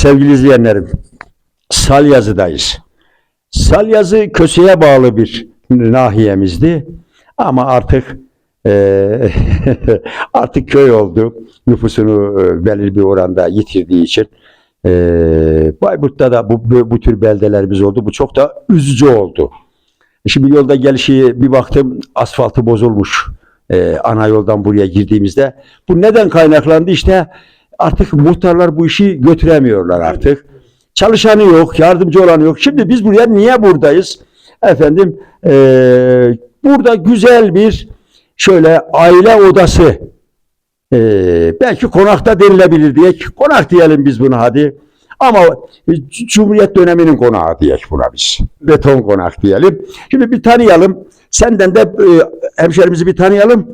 Sevgili izleyenlerim, Salyazı'dayız. Salyazı Köse'ye bağlı bir nahiyemizdi. Ama artık eee, artık köy oldu. Nüfusunu e, belirli bir oranda yitirdiği için. Eee Bayburt'ta da bu, bu, bu tür beldelerimiz oldu. Bu çok da üzücü oldu. Şimdi yolda gelişi bir baktım asfaltı bozulmuş. Eee ana yoldan buraya girdiğimizde. Bu neden kaynaklandı? İşte artık muhtarlar bu işi götüremiyorlar artık. Çalışanı yok, yardımcı olanı yok. Şimdi biz buraya niye buradayız? Efendim eee, burada güzel bir şöyle aile odası eee, belki konakta denilebilir diye konak diyelim biz buna hadi. Ama C- Cumhuriyet döneminin konağı diyek buna biz. Beton konak diyelim. Şimdi bir tanıyalım. Senden de e, hemşerimizi bir tanıyalım.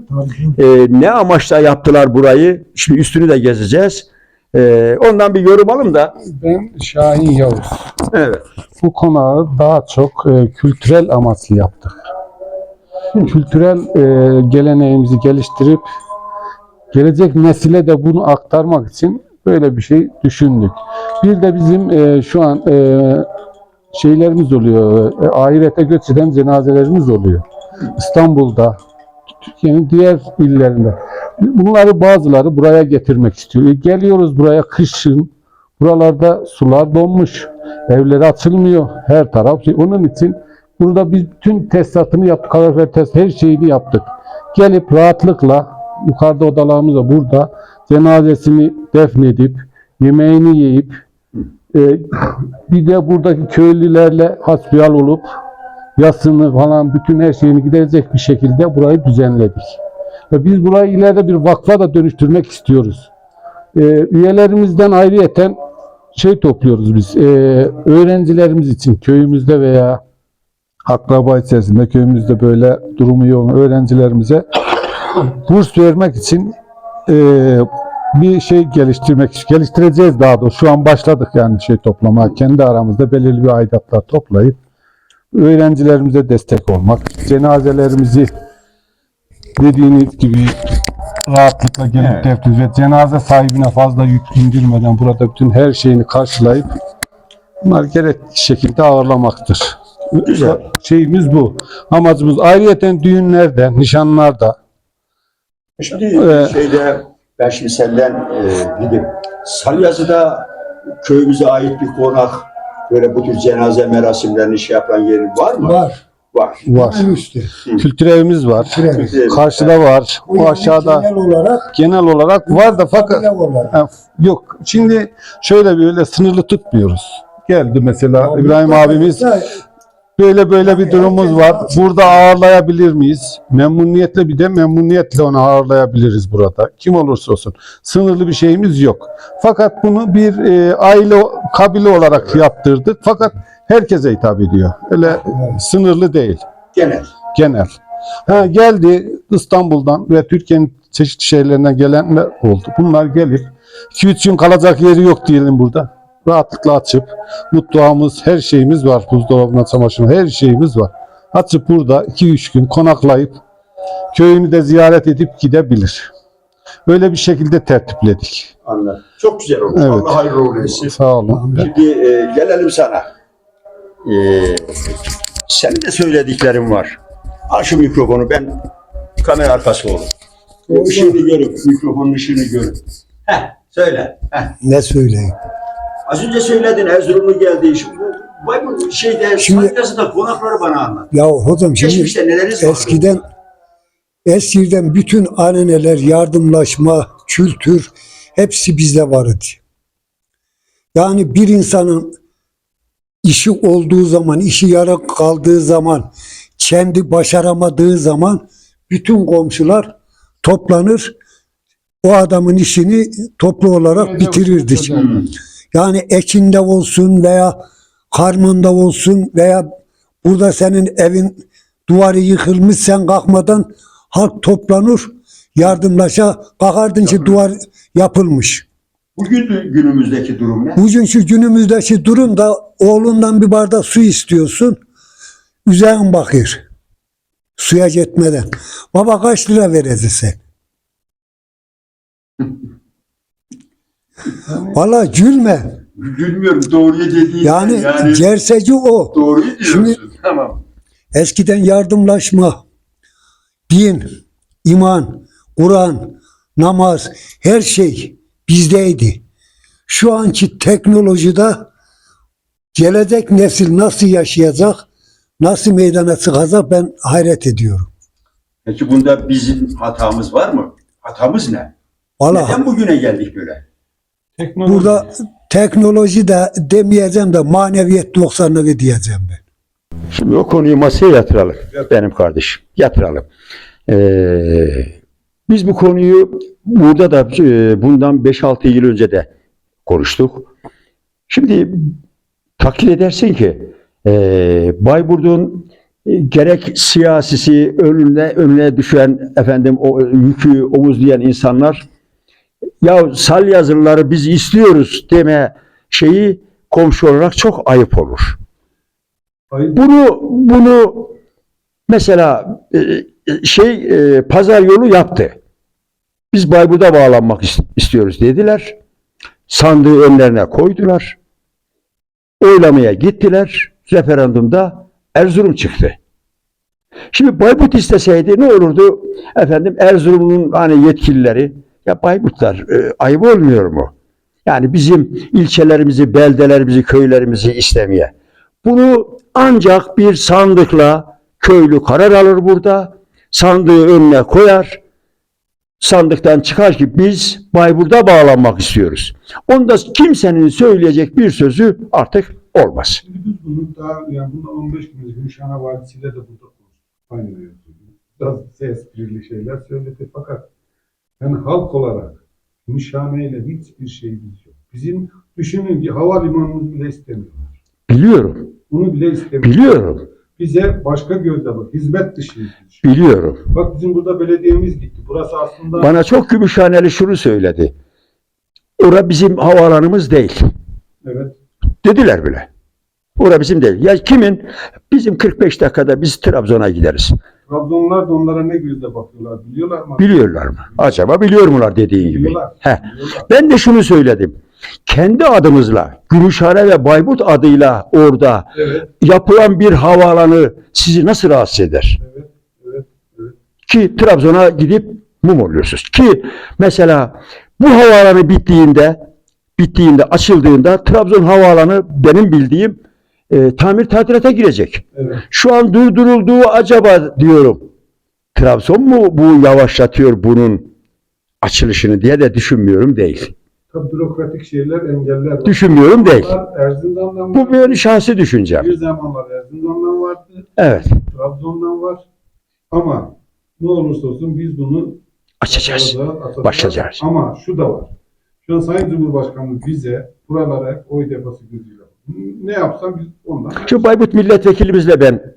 E, ne amaçla yaptılar burayı? Şimdi üstünü de gezeceğiz. E, ondan bir yorum alın da. Ben Şahin Yavuz. Evet. Bu konağı daha çok e, kültürel amaçlı yaptık. Kültürel e, geleneğimizi geliştirip gelecek nesile de bunu aktarmak için böyle bir şey düşündük. Bir de bizim e, şu an e, şeylerimiz oluyor. E, ahirete göç cenazelerimiz oluyor. İstanbul'da, Türkiye'nin diğer illerinde. Bunları bazıları buraya getirmek istiyor. E, Geliyoruz buraya kışın. Buralarda sular donmuş. Evleri açılmıyor. Her taraf. şey. Onun için burada biz bütün tesisatını yaptık. Kalorifer test her şeyini yaptık. Gelip rahatlıkla yukarıda odalarımızda burada cenazesini defnedip yemeğini yiyip e, bir de buradaki köylülerle hasbihal olup yasını falan bütün her şeyini giderecek bir şekilde burayı düzenledik. Ve biz burayı ileride bir vakfa da dönüştürmek istiyoruz. Ee, üyelerimizden ayrıyeten şey topluyoruz biz. Ee, öğrencilerimiz için köyümüzde veya akraba içerisinde köyümüzde böyle durumu olan öğrencilerimize burs vermek için ee, bir şey geliştirmek geliştireceğiz daha doğrusu. Şu an başladık yani şey toplamaya. Kendi aramızda belirli bir aidatlar toplayıp öğrencilerimize destek olmak, cenazelerimizi dediğiniz gibi rahatlıkla gelip Evet. defnediyoruz ve cenaze sahibine fazla yük indirmeden burada bütün her şeyini karşılayıp bunlar gerekli şekilde ağırlamaktır. Güzel. Şeyimiz bu. Amacımız ayrıyeten düğünlerde, nişanlarda Şimdi Evet. şeyde ben şimdi senden e, gidip Salyazı'da köyümüze ait bir konak böyle bu tür cenaze merasimlerini şey yapan yerin var mı? Var. Var. var. En üstte. Kültür evimiz var. Türev. Karşıda var. Bu O aşağıda Genel olarak genel olarak var da fakat olarak. Yok. Şimdi şöyle böyle sınırlı tutmuyoruz. Geldi mesela Abi, İbrahim abimiz da- böyle böyle bir durumumuz var. Burada ağırlayabilir miyiz? Memnuniyetle bir de memnuniyetle onu ağırlayabiliriz burada. Kim olursa olsun. Sınırlı bir şeyimiz yok. Fakat bunu bir e, aile kabile olarak yaptırdık. Fakat herkese hitap ediyor. Öyle Evet. sınırlı değil Genel. genel. Ha, geldi İstanbul'dan ve Türkiye'nin çeşitli şehirlerinden gelenler oldu. Bunlar gelip 2-3 gün kalacak yeri yok diyelim burada. Rahatlıkla açıp mutfağımız, her şeyimiz var. Buzdolabına, çamaşırına her şeyimiz var. Açıp burada 2-3 gün konaklayıp köyünü de ziyaret edip gidebilir. Böyle bir şekilde tertipledik. Anladım. Çok güzel olmuş. Evet. Allah hayırlı uğurlu etsin. Sağ olun. Şimdi e, gelelim sana. E, senin de söylediklerin var. Al şu mikrofonu ben kamera arkası olur. O ışığını görüp, mikrofonun ışığını görüp. Heh, söyle. Heh. Ne söyleyeyim? Az önce söyledin Erzurumlu geldi. Şimdi bu Bayburt şeyde Şimdi- Salyası'da konakları bana anlat. Ya hocam şimdi Geçmişte neleriniz var? eskiden eskiden bütün aneneler, yardımlaşma, kültür hepsi bizde vardı. Yani bir insanın işi olduğu zaman, işi yarım kaldığı zaman, kendi başaramadığı zaman bütün komşular toplanır. O adamın işini toplu olarak bitirirdik. Yani ekinde olsun veya karmanda olsun veya burada senin evin duvarı yıkılmış sen kalkmadan halk toplanır yardımlaşa kalkardın ki duvar yapılmış. Bugün günümüzdeki durum ne? Bugün şu günümüzdeki durum da oğlundan bir bardak su istiyorsun. Üzerin bakır. Suya gitmeden. Baba kaç lira vereceksin sen? Valla gülme. Bilmiyorum doğruyu dediğin Yani, cerseci o. doğruyu diyorsun. Şimdi- tamam. Eskiden yardımlaşma, din, iman, Kur'an, namaz, her şey bizdeydi. Şu anki teknolojide gelecek nesil nasıl yaşayacak, nasıl meydana çıkacak ben hayret ediyorum. Peki bunda bizim hatamız var mı? Hatamız ne? Valla Neden bugüne geldik böyle? Teknoloji. burada teknoloji de demeyeceğim de maneviyet 90'lığı diyeceğim ben. Şimdi o konuyu masaya yatıralım benim kardeşim. Yatıralım. Ee, biz bu konuyu burada da e, bundan 5-6 yıl önce de konuştuk. Şimdi takdir edersin ki e, Bayburt'un e, gerek siyasisi önüne önüne düşen efendim o yükü omuzlayan insanlar ya sal yazıları biz istiyoruz deme şeyi komşu olarak çok ayıp olur. Hayır, Bunu bunu mesela e, e, şey e, pazar yolu yaptı. Biz Bayburt'a bağlanmak is- istiyoruz dediler. Sandığı önlerine koydular. Oylamaya gittiler. Referandumda Erzurum çıktı. Şimdi Bayburt isteseydi ne olurdu? Efendim Erzurum'un hani yetkilileri ya Bayburtlar e, ayıp olmuyor mu? Yani bizim ilçelerimizi, beldelerimizi, köylerimizi istemeye. Bunu ancak bir sandıkla köylü karar alır burada. Sandığı önüne koyar. Sandıktan çıkar ki biz Bayburt'a bağlanmak istiyoruz. Onda kimsenin söyleyecek bir sözü artık olmaz. Biz bunu daha yani bundan 15 gün Gümüşhane Valisi'yle de burada mevzuyu. Biraz esprili şeyler söyledi fakat yani halk olarak Gümüşhane ile hiçbir şeyimiz yok. Bizim düşünün ki havalimanımızı bile istemiyorlar. Biliyorum, Bunu bile istemiyorlar. biliyorum, Bize başka gözle bak. Hizmet dışıyız. biz. biliyorum. Bak bizim burada belediyemiz gitti. Burası aslında Bana çok Gümüşhaneli şunu söyledi. Ora bizim havaalanımız değil. evet Dediler bile. Ora bizim değil. Ya kimin? Bizim 45 dakikada biz Trabzon'a gideriz. Trabzonlar da onlara ne gözle bakıyorlar biliyorlar mı? Biliyorlar mı? Acaba biliyor mular dediğin gibi? Biliyorlar. Heh. Biliyorlar. Ben de şunu söyledim. Kendi adımızla, Gümüşhane ve Bayburt adıyla orada Evet, yapılan bir havaalanı sizi nasıl rahatsız eder? evet, evet, evet. Ki Trabzon'a gidip mum oluyorsunuz. Ki mesela bu havaalanı bittiğinde, bittiğinde, açıldığında Trabzon havaalanı benim bildiğim e, tamir tadilata girecek. evet. Şu an durdurulduğu acaba diyorum. Trabzon mu bu yavaşlatıyor bunun açılışını diye de düşünmüyorum değil. Tabii bürokratik şeyler, engeller var. Düşünmüyorum değil. Erzincan'dan Bu benim şahsi düşüncem. Bir zamanlar Erzincan'dan vardı, Evet. Trabzon'dan var. Ama ne olursa olsun biz bunu Açacağız. Başlayacağız. Ama şu da var. Şu an Sayın Cumhurbaşkanımız bize buralara oy deposu gözüyle. Ne yapsam biz ondan. Şu Bayburt milletvekilimizle ben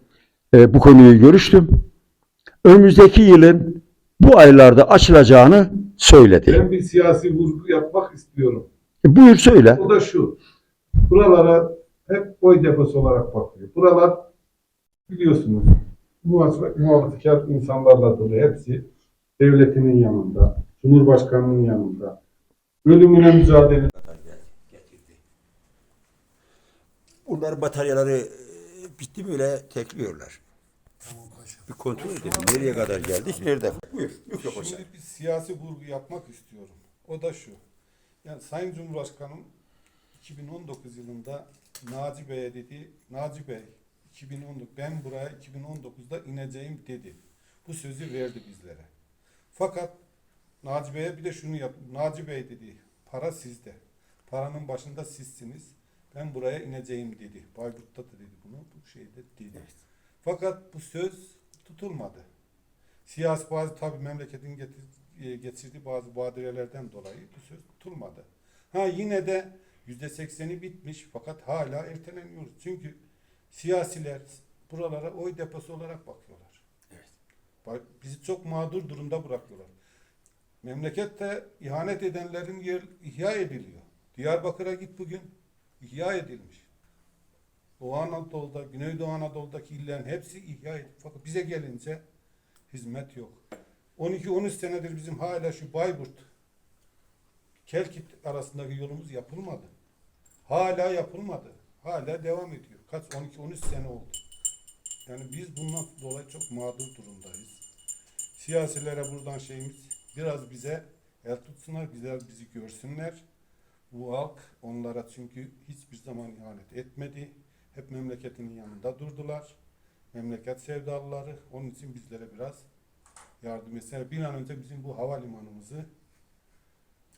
e, bu konuyu görüştüm. Önümüzdeki yılın bu aylarda açılacağını söyledi. Ben bir siyasi vurgu yapmak istiyorum. E, buyur söyle. O da şu. Buralara hep oy deposu olarak bakıyor. Buralar biliyorsunuz muhafazakar insanlarla dolu. Hepsi devletinin yanında, Cumhurbaşkanının yanında. Ölümüne mücadele Bunların bataryaları e, bitti mi öyle tekliyorlar. Bir kontrol edelim. Nereye kadar geldik? Nerede? Buyur. Sen. Şimdi bir siyasi vurgu yapmak istiyorum. O da şu. Yani Sayın Cumhurbaşkanım 2019 yılında Naci Bey'e dedi, Naci Bey 2019 ben buraya 2019'da ineceğim dedi. Bu sözü verdi bizlere. Fakat Naci Bey'e bir de şunu yap. Naci Bey dedi, para sizde. Paranın başında sizsiniz. Ben buraya ineceğim dedi. Bayburt'ta da dedi bunu. Bu şeyde dedi. Fakat bu söz tutulmadı. Siyasi bazı tabii memleketin getir- e, getirdiği bazı badirelerden dolayı bu söz tutulmadı. Ha yine de yüzde sekseni bitmiş fakat hala erteleniyoruz. Çünkü siyasiler buralara oy deposu olarak bakıyorlar. Evet. Bizi çok mağdur durumda bırakıyorlar. Memlekette ihanet edenlerin yer ihya ediliyor. Diyarbakır'a git bugün ihya edilmiş. Doğu Anadolu'da, Güneydoğu Anadolu'daki illerin hepsi ihya edilmiş. Fakat bize gelince hizmet yok. 12-13 senedir bizim hala şu Bayburt Kelkit arasındaki yolumuz yapılmadı. Hala yapılmadı. Hala devam ediyor. Kaç 12-13 sene oldu. Yani biz bundan dolayı çok mağdur durumdayız. Siyasilere buradan şeyimiz biraz bize el tutsunlar, bize bizi görsünler. Bu halk onlara çünkü hiçbir zaman ihanet etmedi. Hep memleketinin yanında durdular. Memleket sevdalıları. Onun için bizlere biraz yardım etsinler. Bir an önce bizim bu havalimanımızı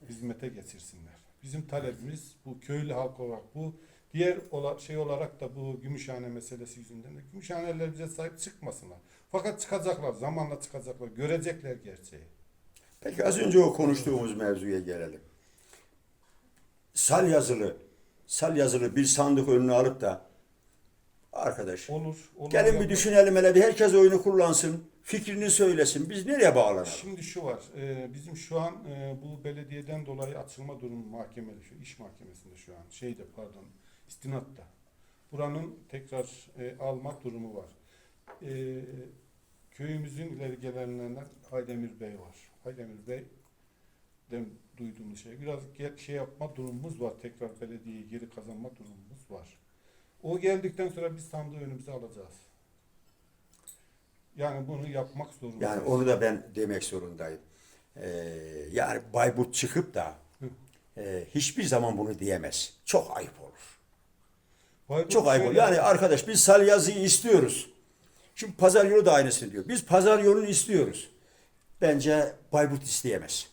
hizmete geçirsinler. Bizim talebimiz bu köylü halk olarak bu diğer şey olarak da bu Gümüşhane meselesi yüzünden de Gümüşhaneler bize sahip çıkmasınlar. Fakat çıkacaklar, zamanla çıkacaklar, görecekler gerçeği. Peki az önce o konuştuğumuz mevzuya gelelim. Sal yazılı, sal yazılı bir sandık önüne alıp da arkadaş Olur, olur. gelin bir düşünelim hele bir herkes oyunu kullansın, fikrini söylesin. Biz nereye bağlanalım? Şimdi şu var, e, bizim şu an e, bu belediyeden dolayı açılma durumu mahkemede, şu iş mahkemesinde şu an, şeyde pardon, istinatta. Buranın tekrar e, alma durumu var. E, köyümüzün ileri gelenlerinden Aydemir Bey var. Aydemir Bey den duyduğumuz şey. Biraz şey yapma durumumuz var. Tekrar belediyeyi geri kazanma durumumuz var. O geldikten sonra biz sandığı önümüze alacağız. Yani bunu yapmak zorundayız. Yani onu da ben demek zorundayım. Ee, yani Bayburt çıkıp da e, hiçbir zaman bunu diyemez. Çok ayıp olur. Bayburt Çok ayıp olur. Yani arkadaş biz sal yazıyı istiyoruz. Şimdi pazar yolu da aynısını diyor. Biz pazar yolunu istiyoruz. Bence Bayburt isteyemez.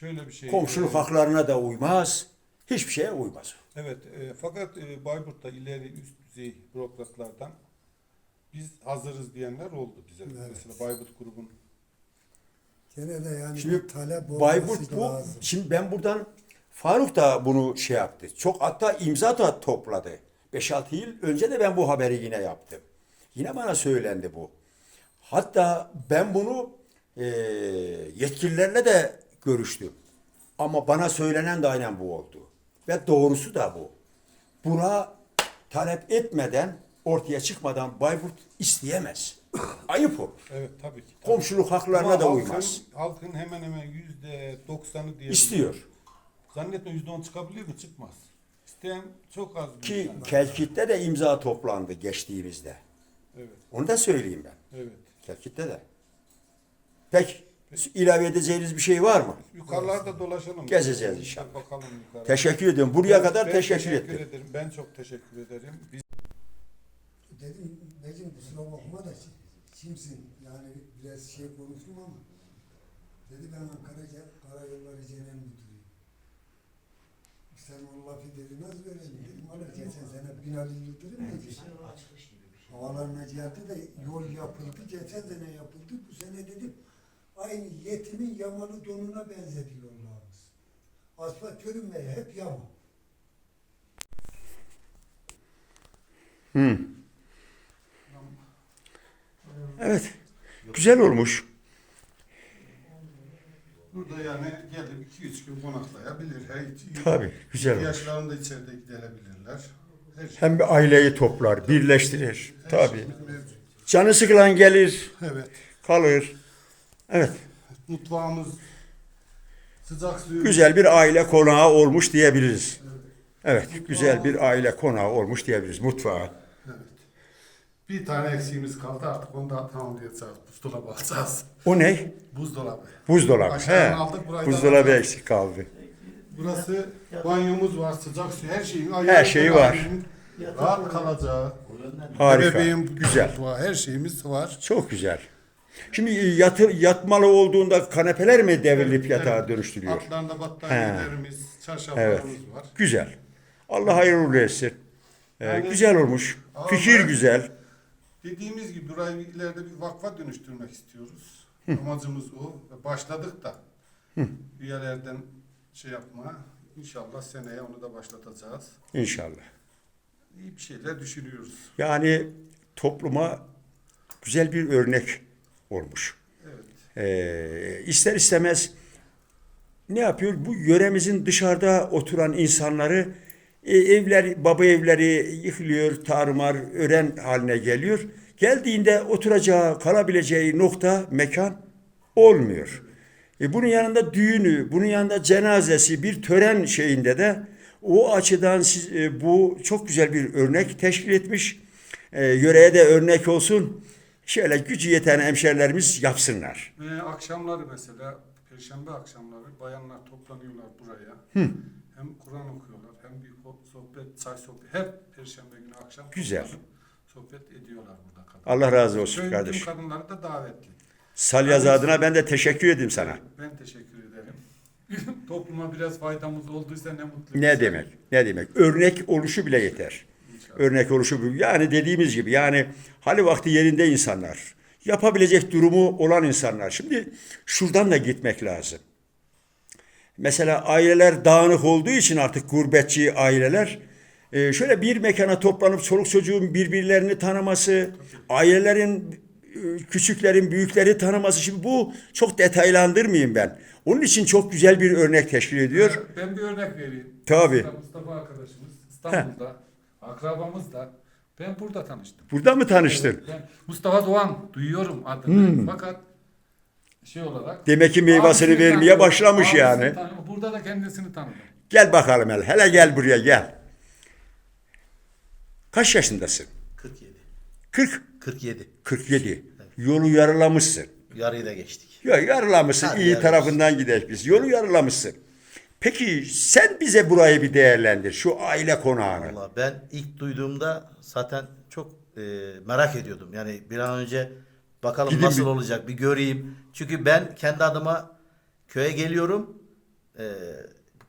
Şöyle bir şey. Komşuluk e, haklarına da uymaz. Hiçbir şeye uymaz. Evet, e, fakat e, Bayburt'ta ileri üst düzey bürokratlardan biz hazırız diyenler oldu bize. Mesela Bayburt grubun Gene de yani Şimdi bir talep olması Bayburt bu. lazım. Şimdi ben buradan Faruk da bunu şey yaptı. Çok hatta imza da topladı. 5-6 yıl önce de ben bu haberi yine yaptım. Yine bana söylendi bu. Hatta ben bunu e, yetkililerle de görüştüm. Ama bana söylenen de aynen bu oldu. Ve doğrusu da bu. Buna talep etmeden, ortaya çıkmadan Bayburt isteyemez. Ayıp olur. evet tabii ki. tabii. Komşuluk haklarına Ama da halkın- uymaz. Halkın hemen hemen yüzde doksanı diye İstiyor. Zannetme yüzde on çıkabilir mi? Çıkmaz. İsteyen çok az. Ki. Kelkit'te de imza toplandı geçtiğimizde. Evet, Onu da söyleyeyim ben. evet. Kelkit'te de. Peki ilave edeceğiniz bir şey var mı? Yukarılarda dolaşalım. Gezeceğiz inşallah. Bakalım yukarı. Teşekkür ediyorum. Buraya Ben- kadar ben teşekkür, ettim. ederim. Ben çok teşekkür ederim. Biz Dedim Necim kusura bakma da kimsin? Yani biraz şey konuştum ama dedi ben Ankara Karayolları Genel Müdürüyüm. Sen o lafı dedi nasıl öğrendin dedim. Valla geçen sene Binali Yıldırım dedi. Havalarına geldi de yol yapıldı. Geçen sene yapıldı. Bu sene dedim aynı yetimin yamalı donuna benzedi yollarımız. Asfalt görünmeye hep yama. Evet. Güzel olmuş. burada yani gelip 2-3 gün konaklayabilir. Her, Tabii, güzel olur. İhtiyaçlarını da içeride giderebilirler. Her şey. Hem bir aileyi toplar, birleştirir. her Tabii. mevcut. Canı sıkılan gelir, Evet. kalır. Evet. Mutfağımız sıcak suyu. Güzel bir aile konağı olmuş diyebiliriz. Evet, güzel bir aile konağı olmuş diyebiliriz. Mutfağı. Evet. Bir tane eksiğimiz kaldı artık onu da tamam diyeceğiz. Buzdolabı alacağız. O ne? Buzdolabı. Buzdolabı. Aşağıdan He. aldık, burayı da Buzdolabı alacağız. eksik kaldı. Burası banyomuz var, sıcak su, her şeyin. Her şeyi var. Rahat kalacağı. Harika. Bebeğim Güzel. mutfağı, her şeyimiz var. Çok güzel. Şimdi yatır, yatmalı olduğunda kanepeler mi devrilip yatağa Evet. dönüştürüyor? Altlarında battaniyelerimiz, çarşaflarımız var. Güzel. Allah hayırlı uğurlu etsin. Ee, Yani- güzel olmuş. Fikir güzel. Dediğimiz gibi burayı ileride bir vakfa dönüştürmek istiyoruz. Amacımız o. Ve Başladık da üyelerden şey yapma. İnşallah seneye onu da başlatacağız. İnşallah. İyi bir şeyler düşünüyoruz. Yani topluma güzel bir örnek olmuş. Evet. Ee, ister istemez ne yapıyor? Bu yöremizin dışarıda oturan insanları e, evler, baba evleri yıkılıyor, tarumar, ören haline geliyor. Geldiğinde oturacağı, kalabileceği nokta, mekan olmuyor. E, bunun yanında düğünü, bunun yanında cenazesi, bir tören şeyinde de O açıdan siz, e, bu çok güzel bir örnek teşkil etmiş. E, yöreye de örnek olsun. Şöyle gücü yeten hemşerilerimiz yapsınlar. Ve akşamları mesela perşembe akşamları bayanlar toplanıyorlar buraya. Hem Kur'an okuyorlar hem bir sohbet, çay sohbet. Hep perşembe günü akşam Güzel. sohbet ediyorlar burada kadınlar. Allah razı olsun Köyün kardeş. tüm kadınları da davetli. Salyaz adına ben de teşekkür edeyim sana. Ben teşekkür ederim. Topluma biraz faydamız olduysa ne mutlu. Ne bize. demek? Ne demek? Örnek oluşu bile yeter. Örnek oluşu. Yani dediğimiz gibi yani hali vakti yerinde insanlar. Yapabilecek durumu olan insanlar. Şimdi şuradan da gitmek lazım. Mesela aileler dağınık olduğu için artık gurbetçi aileler e, şöyle bir mekana toplanıp çoluk çocuğun birbirlerini tanıması, ailelerin e, küçüklerin büyükleri tanıması. Şimdi bu çok detaylandırmayayım ben. Onun için çok güzel bir örnek teşkil ediyor. Ben bir örnek vereyim. Tabii. Mustafa, Mustafa arkadaşımız İstanbul'da, akrabamız da ben burada tanıştım. Burada mı tanıştın? Ben Mustafa Doğan duyuyorum adını. Hmm. Fakat şey olarak Demek ki meyvasını vermeye başlamış abisini yani. tanıyorum. Burada da kendisini tanıdım. Gel bakalım hele. Hele gel buraya gel. Kaç yaşındasın? 47. 40, 47. 47. Yolu yarılamışsın. Yarıyı da geçtik. Ya yarılamışsın. Hadi iyi yarılamışsın. tarafından gidelim biz. Yolu yarılamışsın. Peki sen bize burayı bir değerlendir. Şu aile konağını. Vallahi ben ilk duyduğumda zaten çok e, merak ediyordum. Yani bir an önce bakalım Gidin nasıl bir- olacak bir göreyim. Çünkü ben kendi adıma köye geliyorum. E,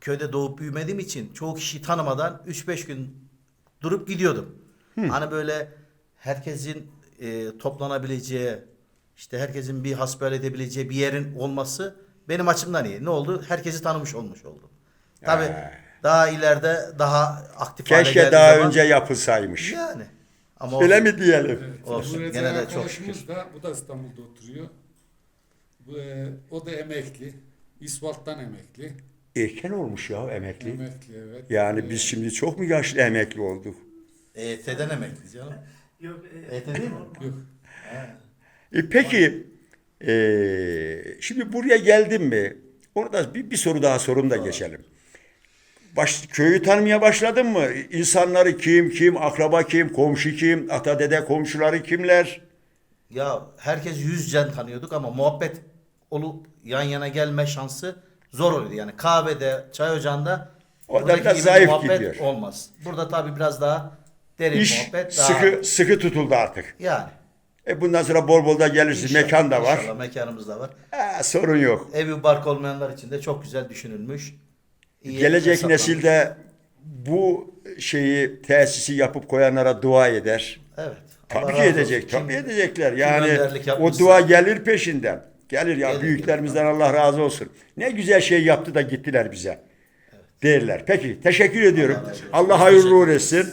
köyde doğup büyümediğim için çoğu kişiyi tanımadan 3-5 gün durup gidiyordum. Hani böyle herkesin e, toplanabileceği, işte herkesin bir hasbihal edebileceği bir yerin olması benim açımdan iyi. Ne oldu? Herkesi tanımış olmuş oldum. Tabii daha ileride daha aktif hale Keşke geldiği daha zaman- önce yapılsaymış. yani. Ama Öyle olsun. mi diyelim? Olsun. Bu Gene de çok şükür. da bu da İstanbul'da oturuyor. Bu, e, o da emekli. İsvalt'tan emekli. Erken olmuş ya emekli. Emekli evet. Yani E, biz şimdi çok mu yaşlı emekli olduk? EYT'den emekli canım. Yok, EYT değil mi? Yok. E peki e, şimdi buraya geldin mi? Onu da bir, bir soru daha sorun da geçelim. Baş, köyü tanımaya başladın mı? İnsanları kim, kim, akraba kim, komşu kim, ata dede komşuları kimler? Ya herkes yüzcen tanıyorduk ama muhabbet olup yan yana gelme şansı zor oluyordu. Yani kahvede, çay ocağında O da buradaki biraz zayıf muhabbet gidiyor. olmaz. Burada tabii biraz daha derin İş muhabbet daha sıkı sıkı tutuldu artık. yani. E bundan sonra bol bol da gelirsin. İnşallah, Mekan da var. İnşallah mekanımız da var. Ha, sorun yok. Evi bark olmayanlar için de çok güzel düşünülmüş. İyi Gelecek hesaplanmış. nesil de bu şeyi tesisi yapıp koyanlara dua eder. Evet. Tabii ki edecek. Tabii edecekler. Yani o dua gelir peşinden. Gelir ya Gelir, büyüklerimizden Allah razı olsun. Ne güzel şey yaptı da gittiler bize. Derler. Peki teşekkür ediyorum. Allah hayırlı uğur etsin.